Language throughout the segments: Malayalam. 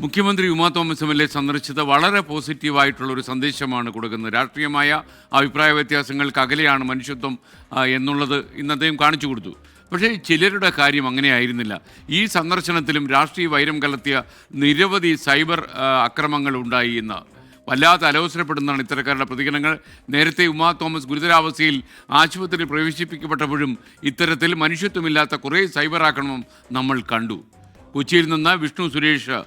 മുഖ്യമന്ത്രി Uma Thomas M L A സന്ദർശിച്ചത് വളരെ പോസിറ്റീവായിട്ടുള്ള ഒരു സന്ദേശമാണ് കൊടുക്കുന്നത്. രാഷ്ട്രീയമായ അഭിപ്രായ വ്യത്യാസങ്ങൾക്ക് അകലെയാണ് മനുഷ്യത്വം എന്നുള്ളത് ഇന്ന് അദ്ദേഹം കാണിച്ചു കൊടുത്തു. പക്ഷേ ചിലരുടെ കാര്യം അങ്ങനെയായിരുന്നില്ല. ഈ സന്ദർശനത്തിലും രാഷ്ട്രീയ വൈരം കലർത്തിയ നിരവധി സൈബർ അക്രമങ്ങൾ ഉണ്ടായി എന്ന്. വല്ലാതെ അലോസരപ്പെടുന്നതാണ് ഇത്തരക്കാരുടെ പ്രതികരണങ്ങൾ. നേരത്തെ ഉമാ തോമസ് ഗുരുതരാവസ്ഥയിൽ ആശുപത്രിയിൽ പ്രവേശിപ്പിക്കപ്പെട്ടപ്പോഴും ഇത്തരത്തിൽ മനുഷ്യത്വമില്ലാത്ത കുറേ സൈബർ ആക്രമണം നമ്മൾ കണ്ടു. കൊച്ചിയിൽ നിന്ന് വിഷ്ണു സുരേഷ്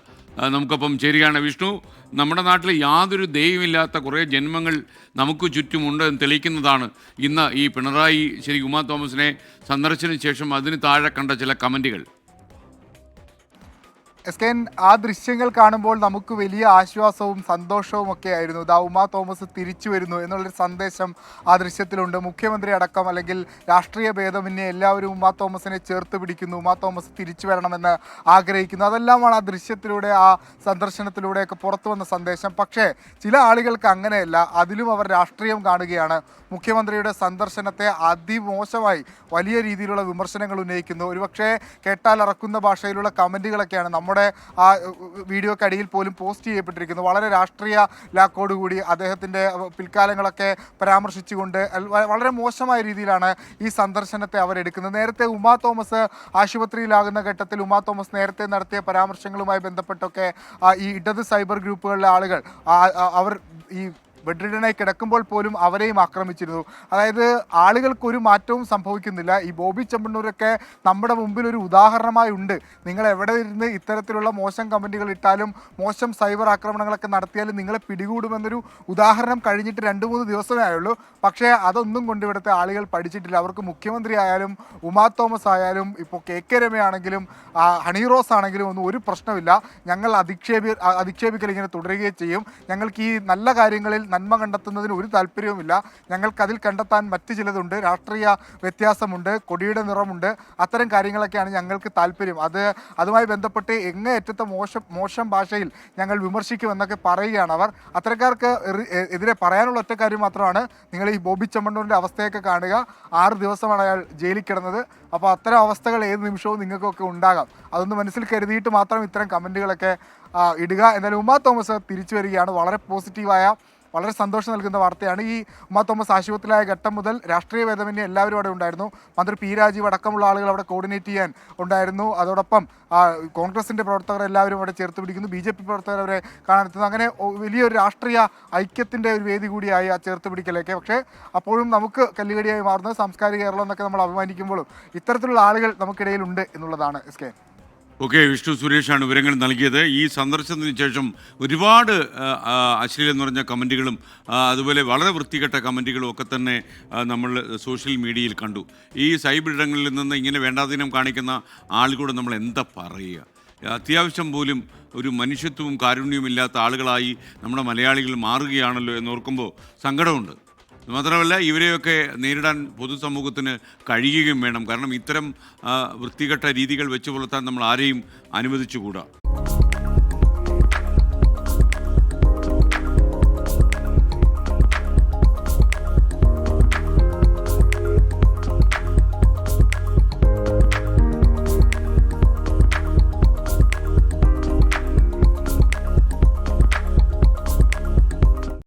നമുക്കൊപ്പം ചേരുകയാണ്. വിഷ്ണു നമ്മുടെ നാട്ടിൽ യാതൊരു ദൈവമില്ലാത്ത കുറേ ജന്മങ്ങൾ നമുക്ക് ചുറ്റുമുണ്ട് എന്ന് തെളിയിക്കുന്നതാണ്. ഇന്ന് ഈ പിണറായി ശരി ഉമാ തോമസിനെ സന്ദർശിച്ചതിന് ശേഷം അതിന് താഴെ കണ്ട ചില കമന്റുകൾ. എസ് കെ ആ ദൃശ്യങ്ങൾ കാണുമ്പോൾ നമുക്ക് വലിയ ആശ്വാസവും സന്തോഷവും ഒക്കെ ആയിരുന്നു. ദാ ഉമാ തോമസ് തിരിച്ചു വരുന്നു എന്നുള്ളൊരു സന്ദേശം ആ ദൃശ്യത്തിലുണ്ട്. മുഖ്യമന്ത്രി അടക്കം അല്ലെങ്കിൽ രാഷ്ട്രീയ ഭേദമന്യേ എല്ലാവരും ഉമാ തോമസിനെ ചേർത്ത് പിടിക്കുന്നു. ഉമാ തോമസ് തിരിച്ചു വരണമെന്ന് ആഗ്രഹിക്കുന്നു. അതെല്ലാമാണ് ആ ദൃശ്യത്തിലൂടെ ആ സന്ദർശനത്തിലൂടെയൊക്കെ പുറത്തു വന്ന സന്ദേശം. പക്ഷേ ചില ആളുകൾക്ക് അങ്ങനെയല്ല. അതിലും അവർ രാഷ്ട്രീയം കാണുകയാണ്. മുഖ്യമന്ത്രിയുടെ സന്ദർശനത്തെ അതിമോശമായി വലിയ രീതിയിലുള്ള വിമർശനങ്ങൾ ഉന്നയിക്കുന്നു. ഒരുപക്ഷെ കേട്ടാൽ ഇറക്കുന്ന ഭാഷയിലുള്ള കമന്റുകളൊക്കെയാണ് നമ്മുടെ ആ ഉ, വീഡിയോക്ക് അടിയിൽ പോലും പോസ്റ്റ് ചെയ്യപ്പെട്ടിരിക്കുന്നു. വളരെ രാഷ്ട്രീയ ലാക്കോടുകൂടി അദ്ദേഹത്തിന്റെ പിൽക്കാലങ്ങളൊക്കെ പരാമർശിച്ചുകൊണ്ട് വളരെ മോശമായ രീതിയിലാണ് ഈ സന്ദർശനത്തെ അവരെടുക്കുന്നത് നേരത്തെ ഉമാ തോമസ് ആശുപത്രിയിലാകുന്ന ഘട്ടത്തിൽ ഉമാ തോമസ് നേരത്തെ നടത്തിയ പരാമർശങ്ങളുമായി ബന്ധപ്പെട്ടൊക്കെ ഈ ഇടത് സൈബർ ഗ്രൂപ്പുകളിലെ ആളുകൾ ആ- ആ- അവർ ഈ ബെഡ്രിഡനായി കിടക്കുമ്പോൾ പോലും അവരെയും ആക്രമിച്ചിരുന്നു. അതായത് ആളുകൾക്ക് ഒരു മാറ്റവും സംഭവിക്കുന്നില്ല. ഈ ബോബി ചെമ്പണ്ണൂരൊക്കെ നമ്മുടെ മുമ്പിൽ ഒരു ഉദാഹരണമായി ഉണ്ട്. നിങ്ങൾ എവിടെ ഇരുന്ന് ഇത്തരത്തിലുള്ള മോശം കമന്റുകൾ ഇട്ടാലും മോശം സൈബർ ആക്രമണങ്ങളൊക്കെ നടത്തിയാലും നിങ്ങളെ പിടികൂടുമെന്നൊരു ഉദാഹരണം കഴിഞ്ഞിട്ട് രണ്ട് മൂന്ന് ദിവസമേ ആയുള്ളൂ. പക്ഷേ അതൊന്നും കൊണ്ട് ഇവിടുത്തെ ആളുകൾ പഠിച്ചിട്ടില്ല. അവർക്ക് മുഖ്യമന്ത്രി ആയാലും ഉമാ തോമസ് ആയാലും ഇപ്പോൾ കെ കെ രമയാണെങ്കിലും ഹണി റോസ് ആണെങ്കിലും ഒന്നും ഒരു പ്രശ്നമില്ല ഞങ്ങൾ അധിക്ഷേപി അധിക്ഷേപിക്കൽ ഇങ്ങനെ തുടരുകയും ചെയ്യും. ഞങ്ങൾക്ക് ഈ നല്ല കാര്യങ്ങളിൽ നന്മ കണ്ടെത്തുന്നതിന് ഒരു താല്പര്യവുമില്ല. ഞങ്ങൾക്കതിൽ കണ്ടെത്താൻ മറ്റു ചിലതുണ്ട്. രാഷ്ട്രീയ വ്യത്യാസമുണ്ട്. കൊടിയുടെ നിറമുണ്ട്. അത്തരം കാര്യങ്ങളൊക്കെയാണ് ഞങ്ങൾക്ക് താല്പര്യം. അത് അതുമായി ബന്ധപ്പെട്ട് എങ്ങേയറ്റത്തെ മോശം മോശം ഭാഷയിൽ ഞങ്ങൾ വിമർശിക്കുമെന്നൊക്കെ പറയുകയാണ് അവർ. അത്തരക്കാർക്ക് എതിരെ പറയാനുള്ള ഒറ്റ കാര്യം മാത്രമാണ് നിങ്ങൾ ഈ ബോബി ചെമ്മണ്ണൂരിന്റെ അവസ്ഥയൊക്കെ കാണുക. ആറ് ദിവസമാണ് അയാൾ ജയിലിൽ കിടന്നത്. അപ്പോൾ അത്തരം അവസ്ഥകൾ ഏത് നിമിഷവും നിങ്ങൾക്കൊക്കെ ഉണ്ടാകാം. അതൊന്ന് മനസ്സിൽ കരുതിയിട്ട് മാത്രം ഇത്തരം കമന്റുകളൊക്കെ ഇടുക. എന്നാലും ഉമാ തോമസ് തിരിച്ചു വരികയാണ്. വളരെ പോസിറ്റീവായ വളരെ സന്തോഷം നൽകുന്ന വാർത്തയാണ്. ഈ ഉമ്മ തോമസ് ആശുപത്രിയിലായ ഘട്ടം മുതൽ രാഷ്ട്രീയ ഭേദമന്യേ എല്ലാവരും അവിടെ ഉണ്ടായിരുന്നു. മന്ത്രി പി രാജീവ് അടക്കമുള്ള ആളുകൾ അവിടെ കോർഡിനേറ്റ് ചെയ്യാൻ ഉണ്ടായിരുന്നു. അതോടൊപ്പം കോൺഗ്രസിന്റെ പ്രവർത്തകർ എല്ലാവരും അവിടെ ചേർത്ത് പിടിക്കുന്നു. ബി ജെ പി പ്രവർത്തകർ അവരെ കാണാനെത്തുന്നു അങ്ങനെ വലിയൊരു രാഷ്ട്രീയ ഐക്യത്തിന്റെ ഒരു വേദി കൂടിയായി ആ ചേർത്ത് പിടിക്കലൊക്കെ. പക്ഷേ അപ്പോഴും നമുക്ക് കല്ലുകടിയായി മാറുന്നത് സാംസ്കാരിക കേരളം എന്നൊക്കെ നമ്മൾ അഭിമാനിക്കുമ്പോഴും ഇത്തരത്തിലുള്ള ആളുകൾ നമുക്കിടയിലുണ്ട് എന്നുള്ളതാണ് എസ് കെ ഓക്കെ വിഷ്ണു സുരേഷാണ് വിവരങ്ങൾ നൽകിയത്. ഈ സന്ദർശനത്തിന് ശേഷം ഒരുപാട് അശ്ലീലം എന്ന് പറഞ്ഞ കമന്റുകളും അതുപോലെ വളരെ വൃത്തികെട്ട കമന്റുകളും ഒക്കെ തന്നെ നമ്മൾ സോഷ്യൽ മീഡിയയിൽ കണ്ടു. ഈ സൈബർ ഇടങ്ങളിൽ നിന്ന് ഇങ്ങനെ വേണ്ടാതീനം കാണിക്കുന്ന ആളുകളോട് നമ്മൾ എന്താ പറയുക? അത്യാവശ്യം പോലും ഒരു മനുഷ്യത്വവും കാരുണ്യവും ഇല്ലാത്ത ആളുകളായി നമ്മുടെ മലയാളികൾ മാറുകയാണല്ലോ എന്നോർക്കുമ്പോൾ സങ്കടമുണ്ട്. മാത്രമല്ല ഇവരെയൊക്കെ നേരിടാൻ പൊതുസമൂഹത്തിന് കഴിയുകയും വേണം. കാരണം ഇത്തരം വൃത്തികെട്ട രീതികൾ വെച്ച് പുലർത്താൻ നമ്മൾ ആരെയും അനുവദിച്ചുകൂടാ?